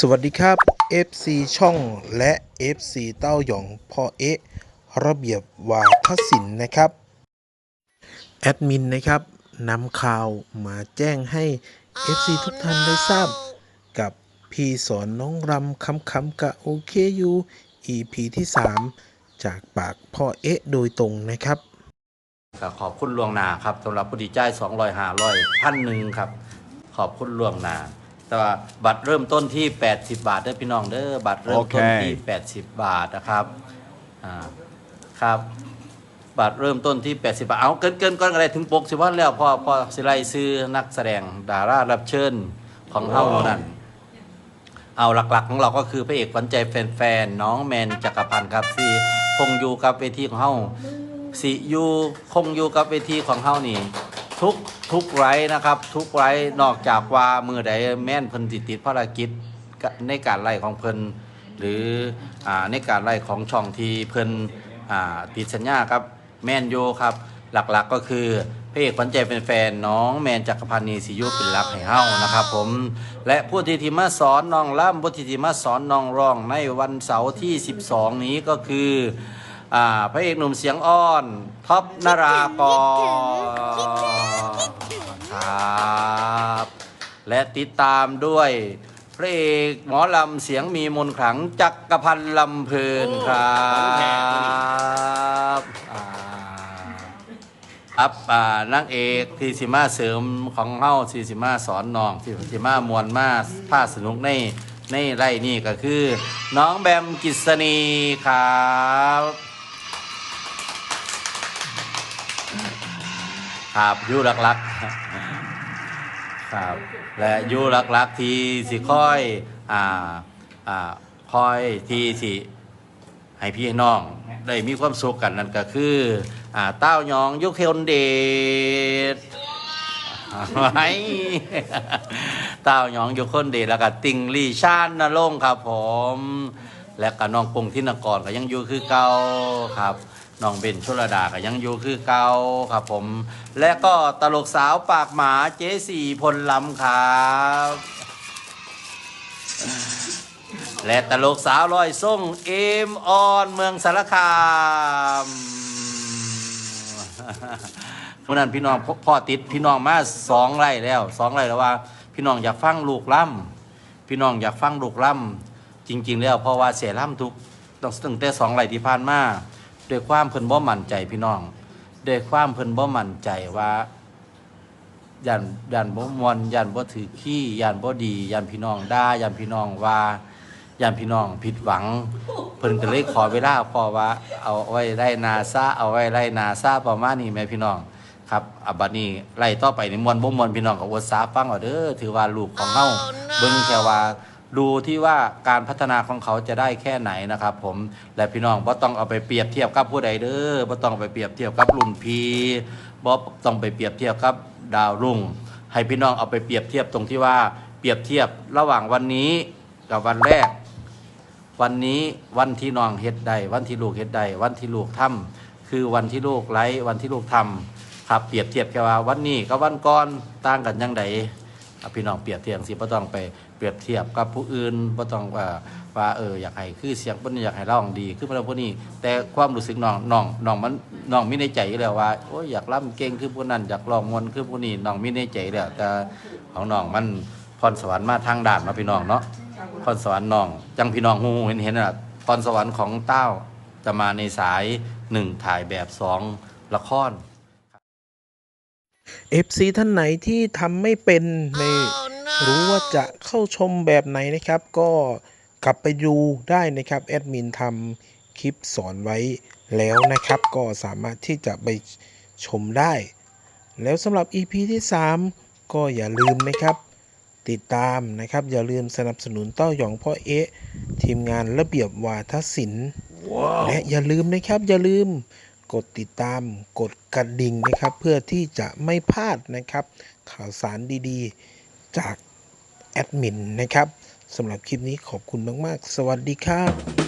สวัสดีครับ FC ช่องและ FC เต้าหยองพ่อเอ๊ะระเบียบวาทศิลป์นะครับ แอดมินนะครับนำข่าวมาแจ้งให้ FC ทุกท่านได้ทราบ กับพี่สอนน้องรำคำคำกะโอเคยู EP ที่ 3 จากปากพ่อเอ๊ะโดยตรงนะครับ ก็ขอบคุณลวงหนาครับสำหรับผู้ดีจ่าย200 500พันหนึ่งครับ ขอบคุณลวงหนา แต่ว่าบัตรเริ่มต้นที่ 80 บาทเด้อพี่น้องเด้อบัตรเริ่มต้นที่ 80 บาทนะครับอ่าครับ บัตรเริ่มต้นที่ 80 บาทเอาเกินเกินก้อนอะไรถึงปกสิว่าแล้วพอพอสิไลซื้อนักแสดงดารารับเชิญของเฮานั่นเอาหลักๆ ของเราก็คือพระเอกขวัญใจแฟนๆน้องแมนจักรพันธ์ครับที่คงอยู่กับเวทีของเฮาสิอยู่คงอยู่กับเวทีของเฮานี่ ทุกทุกไรนะครับ ทุกไรนอกจากว่ามือใดแม่นเพิ่นติดติดภารกิจในการไล่ของเพิ่นหรือในการไล่ของช่องที่เพิ่นติดสัญญาครับแม่นโยครับหลักๆก็คือพระเอกขวัญใจเป็นแฟนน้องแมนจักรพันธ์นีสิยุเป็นรักให้เฮานะครับผมและผู้ที่ทีมาสอนน้องล่ำผู้ที่ทีมาสอนน้องร้องในวันเสาร์ที่ 12 นี้ก็คืออพระเอกหนุ่มเสียงอ้อนท็อปนารากร และติดตามด้วยพระเอกหมอลำเสียงมีมนขลังจักรพันลำเพลินครับอ่าครับอ่านางเอกที่สิมาเสริมของเฮาที่สิมาสอนน้องที่สิมามวนมาพาสนุกในในไร่นี่ก็คือ น้องแบมกิษณีครับครับอยูหลักๆ ครับและอยูหลักๆที่สิค่อยอ่าอ่าคอยที่สิให้พี่น้องได้มีความสุขกันนั่นก็คืออ่าเต้ายองยุคเคนเดชไว้เต้ายองยุคคนเดชแล้วก็ติงลี่ชานนรงค์ครับผม และก็น้องปงที่นกรก็ยังอยู่คือเก่าครับน้องเบนชุรดาก็ยังอยู่คือเก่าครับผม และก็ตลกสาวปากหมาเจสี่พลลำครับ และตลกสาวลอยส่งเอมออนเมืองสารคามเพราะนั้นพี่น้องพพ่อติดพี่น้องมาสองไร่แล้วสองไร่แล้วว่า พี่น้องอยากฟังลูกล่ำพี่น้องอยากฟังลูกล่ำ จริง ๆ แล้วเพราะว่าเสียล่ำทุกต้องตั้งแต่สองไร่ที่ผ่านมาด้วยความเพิ่นบ่มั่นใจพี่น้องด้วยความเพิ่นบ่มั่นใจว่ายันยันบ่มวนยันบ่ถือขี้ยันบ่ดียันพี่น้องด่ายันพี่น้องว่ายันพี่น้องผิดหวัง เพิ่นก็เลยขอเวลาพอว่า เอาไว้ไล่นาซาเอาไว้ไล่นาซาประมาณนี้แม่พี่น้อง ครับอับัดนี้ไล่ต่อไปนี่มวนบ่มวนพี่น้องก็อดสาฟังเอาเด้อถือว่าลูกของเฮาเบิ่งแค่ว่า ดูที่ว่าการพัฒนาของเขาจะได้แค่ไหนนะครับผมและพี่น้องบ่ต้องเอาไปเปรียบเทียบกับผู้ใดเด้อบ่ต้องไปเปรียบเทียบกับรุ่นพีบ่ต้องไปเปรียบเทียบกับดาวรุ่ง ให้พี่น้องเอาไปเปรียบเทียบตรงที่ว่าเปรียบเทียบระหว่างวันนี้กับวันแรก วันนี้วันที่น้องเฮ็ดได้วันที่ลูกเฮ็ดได้วันที่ลูกทำคือวันที่ลูกไลฟ์วันที่ลูกทำครับเปรียบเทียบแค่ว่าวันนี้กับวันก่อนต่างกันยังไงพี่น้องเปรียบเทียบสิบ่ต้องไป รียบเทียบกับผู้อื่นบ่ต้องว่าว่าเอออยากให้คือเสียงเพิ่นอยากให้ร้องดีคือเพิ่นผู้นี้ แต่ความรู้สึกน้องน้องน้องมันน้องมีในใจอยู่แล้วว่าโอ้ยอยากร่ำเก่งคือผู้นั้นอยากร้องมวนคือผู้นี้น้องมีในใจแล้วแต่ของน้องมันพรสวรรค์มาทางด่านเนาพี่น้องเนาะพรสวรรค์น้อง จังพี่น้องฮูเห็นเห็นน่ะพรสวรรค์ของเต้าจะมาในสายหนึ่งถ่ายแบบสองละคร FC ท่านไหนที่ทำไม่เป็นไม่รู้ว่าจะเข้าชมแบบไหนนะครับ ก็กลับไปดูได้นะครับแอดมินทำคลิปสอนไว้แล้วนะครับ ก็สามารถที่จะไปชมได้ แล้วสำหรับ EP ที่ 3 ก็อย่าลืมนะครับ ติดตามนะครับ อย่าลืมสนับสนุนเต้าหยองพ่อเอ๊ะทีมงานระเบียบวาทศิลป์และอย่าลืมนะครับ อย่าลืมกดติดตามกดกระดิ่งนะครับ เพื่อที่จะไม่พลาดนะครับ ข่าวสารดีๆ จากแอดมินนะครับสำหรับคลิปนี้ขอบคุณมาก ๆ สวัสดีครับ